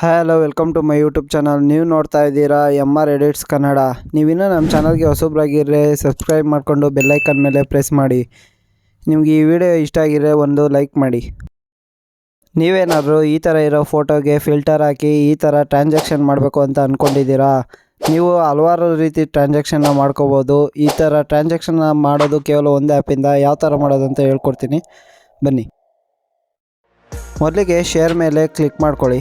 Hello welcome to my YouTube channel ನೀವು ನೋಡ್ತಾ ಇದ್ದೀರಾ ಎಂ ಆರ್ ಎಡಿಟ್ಸ್ ಕನ್ನಡ ನೀವಿನ್ನೂ ನಮ್ಮ ಚಾನಲ್ಗೆ ಹೊಸಬ್ರಾಗಿರ್ರೆ ಸಬ್ಸ್ಕ್ರೈಬ್ ಮಾಡಿಕೊಂಡು ಬೆಲ್ಲೈಕನ್ ಮೇಲೆ ಪ್ರೆಸ್ ಮಾಡಿ. ನಿಮ್ಗೆ ಈ ವಿಡಿಯೋ ಇಷ್ಟ ಆಗಿದ್ರೆ ಒಂದು ಲೈಕ್ ಮಾಡಿ. ನೀವೇನಾದರೂ ಈ ಥರ ಇರೋ ಫೋಟೋಗೆ ಫಿಲ್ಟರ್ ಹಾಕಿ ಈ ಥರ ಟ್ರಾನ್ಸಾಕ್ಷನ್ ಮಾಡಬೇಕು ಅಂತ ಅಂದ್ಕೊಂಡಿದ್ದೀರಾ ನೀವು ಹಲವಾರು ರೀತಿ ಟ್ರಾನ್ಸಾಕ್ಷನ್ನ ಮಾಡ್ಕೋಬೋದು. ಈ ಥರ ಟ್ರಾನ್ಸಾಕ್ಷನ್ನ ಮಾಡೋದು ಕೇವಲ ಒಂದು ಆ್ಯಪಿಂದ ಯಾವ ಥರ ಮಾಡೋದು ಅಂತ ಹೇಳ್ಕೊಡ್ತೀನಿ. ಬನ್ನಿ. ಮೊದಲಿಗೆ ಶೇರ್ ಮೇಲೆ ಕ್ಲಿಕ್ ಮಾಡ್ಕೊಳ್ಳಿ.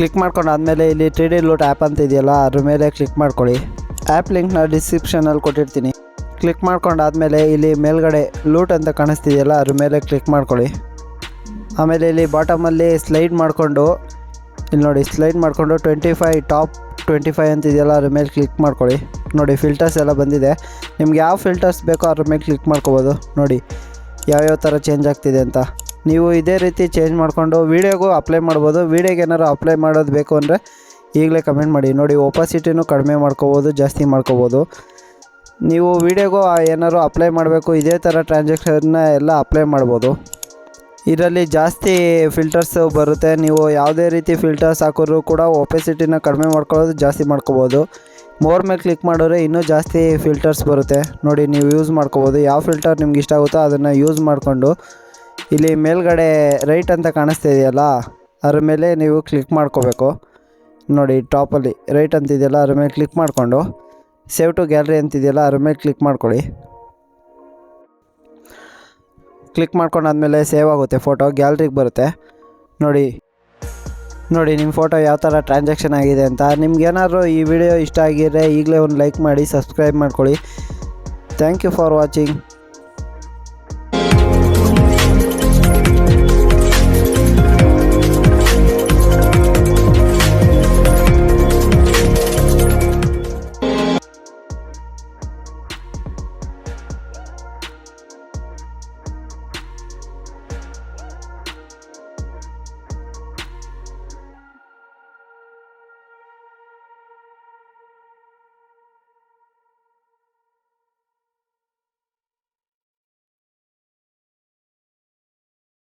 ಕ್ಲಿಕ್ ಮಾಡ್ಕೊಂಡು ಆದಮೇಲೆ ಇಲ್ಲಿ ತ್ರೀ ಡಿ ಲೂಟ್ ಆ್ಯಪ್ ಅಂತ ಇದೆಯಲ್ಲ, ಅದ್ರ ಮೇಲೆ ಕ್ಲಿಕ್ ಮಾಡ್ಕೊಳ್ಳಿ. ಆ್ಯಪ್ ಲಿಂಕ್ನ ಡಿಸ್ಕ್ರಿಪ್ಷನಲ್ಲಿ ಕೊಟ್ಟಿರ್ತೀನಿ. ಕ್ಲಿಕ್ ಮಾಡ್ಕೊಂಡಾದ್ಮೇಲೆ ಇಲ್ಲಿ ಮೇಲ್ಗಡೆ ಲೂಟ್ ಅಂತ ಕಾಣಿಸ್ತಿದೆಯಲ್ಲ, ಅದ್ರ ಮೇಲೆ ಕ್ಲಿಕ್ ಮಾಡ್ಕೊಳ್ಳಿ. ಆಮೇಲೆ ಇಲ್ಲಿ ಬಾಟಮಲ್ಲಿ ಸ್ಲೈಡ್ ಮಾಡಿಕೊಂಡು, ಇಲ್ಲಿ ನೋಡಿ ಸ್ಲೈಡ್ ಮಾಡಿಕೊಂಡು twenty five top twenty five ಅಂತಿದೆಯಲ್ಲ ಅದ್ರ ಮೇಲೆ ಕ್ಲಿಕ್ ಮಾಡ್ಕೊಳ್ಳಿ. ನೋಡಿ ಫಿಲ್ಟರ್ಸ್ ಎಲ್ಲ ಬಂದಿದೆ. ನಿಮ್ಗೆ ಯಾವ ಫಿಲ್ಟರ್ಸ್ ಬೇಕೋ ಅದ್ರ ಮೇಲೆ ಕ್ಲಿಕ್ ಮಾಡ್ಕೋಬೋದು. ನೋಡಿ, ಯಾವ್ಯಾವ ಥರ ಚೇಂಜ್ ಆಗ್ತಿದೆ ಅಂತ. ನೀವು ಇದೇ ರೀತಿ ಚೇಂಜ್ ಮಾಡಿಕೊಂಡು ವೀಡಿಯೋಗೂ ಅಪ್ಲೈ ಮಾಡ್ಬೋದು. ವೀಡಿಯೋಗೆ ಏನಾರು ಅಪ್ಲೈ ಮಾಡೋದು ಬೇಕು ಅಂದರೆ ಈಗಲೇ ಕಮೆಂಟ್ ಮಾಡಿ. ನೋಡಿ ಒಪಾಸಿಟಿನೂ ಕಡಿಮೆ ಮಾಡ್ಕೋಬೋದು, ಜಾಸ್ತಿ ಮಾಡ್ಕೋಬೋದು. ನೀವು ವೀಡಿಯೋಗೂ ಏನಾದ್ರು ಅಪ್ಲೈ ಮಾಡಬೇಕು, ಇದೇ ಥರ ಟ್ರಾನ್ಸಾಕ್ಷನ್ನ ಎಲ್ಲ ಅಪ್ಲೈ ಮಾಡ್ಬೋದು. ಇದರಲ್ಲಿ ಜಾಸ್ತಿ ಫಿಲ್ಟರ್ಸ್ ಬರುತ್ತೆ. ನೀವು ಯಾವುದೇ ರೀತಿ ಫಿಲ್ಟರ್ಸ್ ಹಾಕಿದ್ರು ಕೂಡ ಒಪೆಸಿಟಿನ ಕಡಿಮೆ ಮಾಡ್ಕೊಳ್ಳೋದು, ಜಾಸ್ತಿ ಮಾಡ್ಕೋಬೋದು. ಮೋರ್ ಮೇಲೆ ಕ್ಲಿಕ್ ಮಾಡಿದ್ರೆ ಇನ್ನೂ ಜಾಸ್ತಿ ಫಿಲ್ಟರ್ಸ್ ಬರುತ್ತೆ. ನೋಡಿ, ನೀವು ಯೂಸ್ ಮಾಡ್ಕೋಬೋದು. ಯಾವ ಫಿಲ್ಟರ್ ನಿಮ್ಗೆ ಇಷ್ಟ ಆಗುತ್ತೋ ಅದನ್ನು ಯೂಸ್ ಮಾಡಿಕೊಂಡು ಇಲ್ಲಿ ಮೇಲ್ಗಡೆ ರೈಟ್ ಅಂತ ಕಾಣಿಸ್ತಾ ಇದೆಯಲ್ಲ, ಅದ್ರ ಮೇಲೆ ನೀವು ಕ್ಲಿಕ್ ಮಾಡ್ಕೋಬೇಕು. ನೋಡಿ ಟಾಪಲ್ಲಿ ರೈಟ್ ಅಂತಿದೆಯಲ್ಲ ಅದ್ರ ಮೇಲೆ ಕ್ಲಿಕ್ ಮಾಡಿಕೊಂಡು ಸೇವ್ ಟು ಗ್ಯಾಲರಿ ಅಂತಿದೆಯಲ್ಲ ಅದ್ರ ಮೇಲೆ ಕ್ಲಿಕ್ ಮಾಡ್ಕೊಳ್ಳಿ. ಕ್ಲಿಕ್ ಮಾಡ್ಕೊಂಡಾದ್ಮೇಲೆ ಸೇವ್ ಆಗುತ್ತೆ ಫೋಟೋ ಗ್ಯಾಲ್ರಿಗೆ ಬರುತ್ತೆ. ನೋಡಿ ನೋಡಿ ನಿಮ್ಮ ಫೋಟೋ ಯಾವ ಥರ ಟ್ರಾನ್ಸಾಕ್ಷನ್ ಆಗಿದೆ ಅಂತ. ನಿಮ್ಗೇನಾದ್ರು ಈ ವಿಡಿಯೋ ಇಷ್ಟ ಆಗಿದ್ರೆ ಈಗಲೇ ಒಂದು ಲೈಕ್ ಮಾಡಿ ಸಬ್ಸ್ಕ್ರೈಬ್ ಮಾಡ್ಕೊಳ್ಳಿ. Thank you for watching